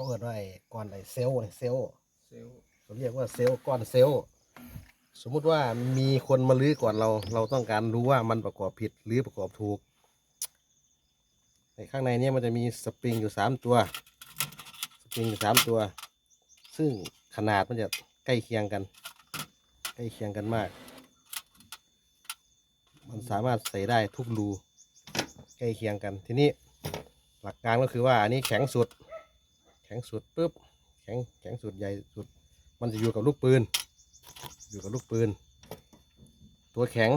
เขาเอิ้นว่าไอ้ก้อนไอ้เซลล์เนี่ยเซลล์เซลล์เขาเรียกว่าเซลล์ก้อนเซลล์สมมุติว่ามีคนมาลื้อก่อนเรา เราต้องการรู้ว่ามันประกอบผิดหรือประกอบถูกในข้างในเนี้มันจะมีสปริงอยู่สามตัว สปริงอยู่สามตัว ซึ่งขนาดมันจะใกล้เคียงกัน ใกล้เคียงกันมาก มันสามารถใส่ได้ทุกรูใกล้เคียงกันทีนี้หลักการก็คือว่าอันนี้แข็งสุดแข็งสุดปุ๊บแข็งแข็งสุดใหญ่สุด มันจะอยู่กับลูกปืน อยู่กับลูกปืน ตัวแข็ง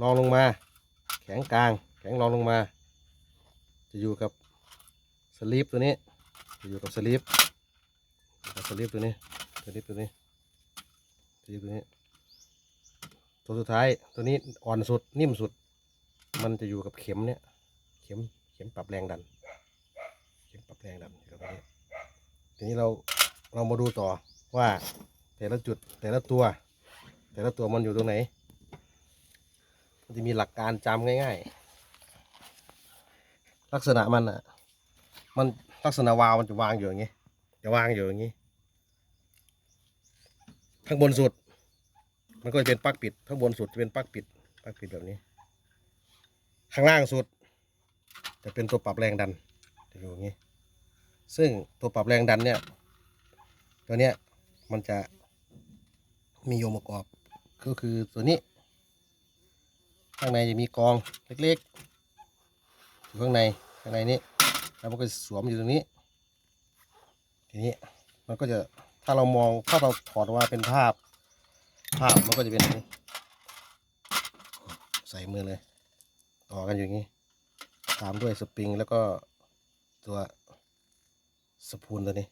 รองลงมา แข็งกลาง แข็งรองลงมา จะอยู่กับสลีปตัวนี้ จะอยู่กับสลีปกับสลีปตัวนี้สลีปตัวนี้สลีปตัวนี้ ตัวสุดท้ายตัวนี้อ่อนสุดนิ่มสุด มันจะอยู่กับเข็มเนี่ย เข็มเข็มปรับแรงดัน เข็มปรับแรงดันอยู่กับตัวนี้ ทีนี้เราเรามาดูต่อว่าแต่ละจุดแต่ละตัว แต่ละตัวมันอยู่ตรงไหน มันจะมีหลักการจำง่าย ๆ ลักษณะมันอะ มันลักษณะวาวมันจะวางอยู่อย่างงี้ จะวางอยู่อย่างงี้ข้างบนสุด มันก็จะเป็นปลั๊กปิดข้างบนสุดจะเป็นปลั๊กปิดปลั๊กปิดแบบนี้ ข้างล่างสุด จะเป็นตัวปรับแรงดันจะอยู่อย่างนี้ ซึ่งตัวปรับแรงดันเนี่ย ตัวเนี้ยมันจะมีองค์ประกอบก็คือตัวนี้ ข้างในจะมีกองเล็กๆอยู่ข้างในข้างในนี้แล้วมันก็สวมอยู่ตรงนี้ ทีนี้มันก็จะถ้าเรามองถ้าเราถอดออกมาเป็นภาพ ภาพมันก็จะเป็นนี้ใส่มือเลย ต่อกันอยู่อย่างนี้ ตามด้วยสปริงแล้วก็ตัว สปูลตัวนี้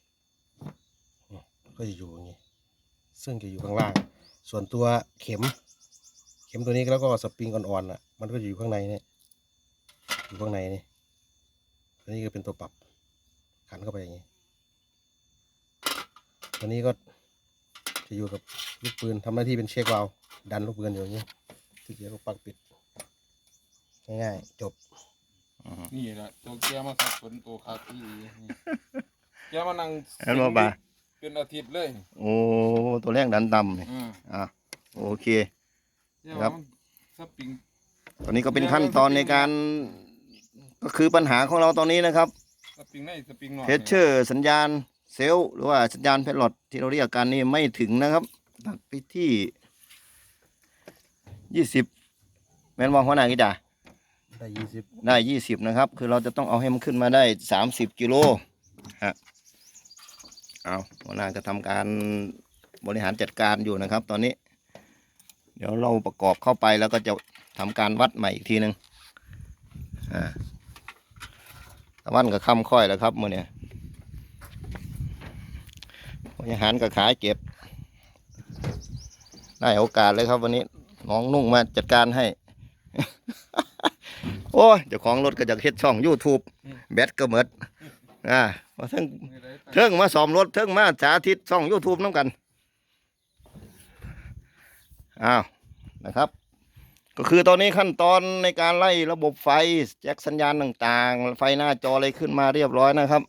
อืมก็จะอยู่อย่างนี้ ซึ่งจะอยู่ข้างล่าง ส่วนตัวเข็ม เข็มตัวนี้แล้วก็สปริงอ่อนๆอะ มันก็จะอยู่ข้างในนี่อยู่ข้างในนี่ตัวนี้ก็เป็นตัวปรับขันเข้าไปอย่างนี้ตัวนี้ก็จะอยู่กับลูกปืนทำหน้าที่เป็นเช็ควาล์วดันลูกปืนอยู่อย่างนี้ที่เกียร์ลูกปลักปิด ง่ายๆจบนี่แหละตัวแกมาสับสนตัวคาที่นี่ แกมานั่งเห็นบ่บ่า เป็นอาทิตย์เลยโอ้ตัวแรงดันต่ำนี่อืมอะโอเค แกครัว่าบมันสปริง ตอนนี้ก็เป็นขั้นตอนในการ ก็คือปัญหาของเราตอนนี้นะครับ สปริงในสปริงนอกเพชเชอร์สัญญาณเซลล์หรือว่าสัญญาณเพลลอตที่เราเรียกกันนี่ไม่ถึงนะครับตัดไปที่ยี่สิบแมนมองหัวหน้ากี่จ่าได้ยี่สิบได้ยี่สิบนะครับ คือเราจะต้องเอาให้มันขึ้นมาได้สามสิบกิโลฮะ เอาหัวหน้าก็ทำการบริหารจัดการอยู่นะครับ ตอนนี้ เดี๋ยวเราประกอบเข้าไปแล้วก็จะทำการวัดใหม่อีกทีหนึ่งอ่าตะวันกับค่ำค่อยแล้วครับมือเนี่ยบริหารกับขาเก็บ ได้โอกาสเลยครับวันนี้น้องนุ่งมาจัดการให้ โอ้ยเจ้าของรถก็จะเฮ็ดช่อง YouTube แบตก็หมดอ่ามาทั้งไม่ได้ตั้ง เทิงมาซ่อมรถเทิงมาสาธิตช่อง YouTube น้ำกันอ้าวนะครับ ก็คือตอนนี้ขั้นตอนในการไล่ระบบไฟแจ็คสัญญาณต่างๆ ไฟหน้าจออะไรขึ้นมาเรียบร้อยนะครับ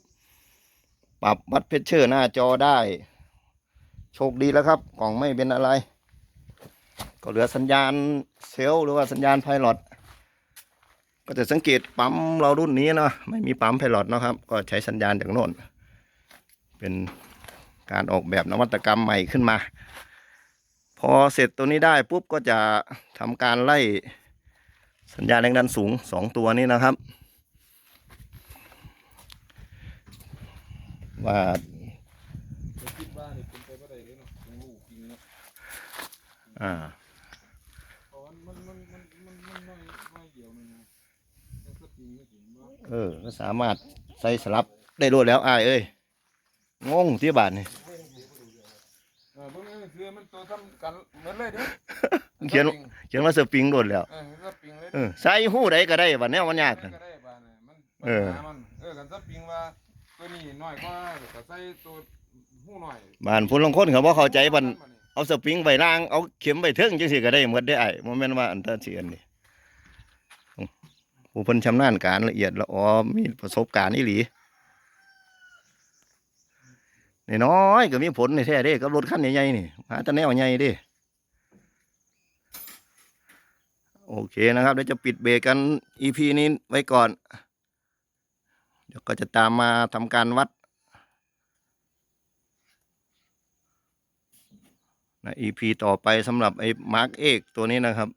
ปรับวัดเพชเชอร์หน้าจอได้ โชคดีแล้วครับกล่องไม่เป็นอะไร ก็เหลือสัญญาณเซลหรือว่าสัญญาณไพลอตก็จะสังเกตปั๊มเรารุ่นนี้เนาะไม่มีปั๊มไพลอตนะครับ ก็ใช้สัญญาณจากโน่น เป็นการออกแบบนวัตกรรมใหม่ขึ้นมา พอเสร็จตัวนี้ได้ปุ๊บก็จะทำการไล่สัญญาณแรงดันสูงสองตัวนี้นะครับ ว่าเอ่าเออยเดียวนึงนะแต่สาเออก็สามารถใส่สลับได้รวดแล้วอ้ายเอ้ย งงที่บาทนี่เออเบิ่งเอ้ยคือมันตัวทำกันเหมือนเลยเด้เขียนเขียนว่าสปริงรวดแล้วเออสปริงเลยเออใส่หู้ใดก็ได้บัดแนวมันยากก็นั่นได้บ้านน่ะมันเออปัญหามันเออกันสปริงว่าตัวนี้น้อยกว่าก็ใส่ตัวหู้น้อยบ้านผู้ลางคนเขาบ่เข้าใจบันเอาสปริงไปล่างเอาเข็มไปเทิงจังซี่ก็ได้หมดได้ไอ้บ่แม่นว่าอันเตอร์เสียนนี่ผู้เพิ่นชำนาญการละเอียดละออมีประสบการณ์อีหลี น้อยก็มีผลในแท้เด้กับรถคันใหญ่ๆนี่หาแต่แนวใหญ่เด้โอเคนะครับเดี๋ยวจะปิดเบรกกัน EP นี้ไว้ก่อน เดี๋ยวก็จะตามมาทำการวัดนะ EP ต่อไปสำหรับไอ้มาร์กเอกตัวนี้นะครับ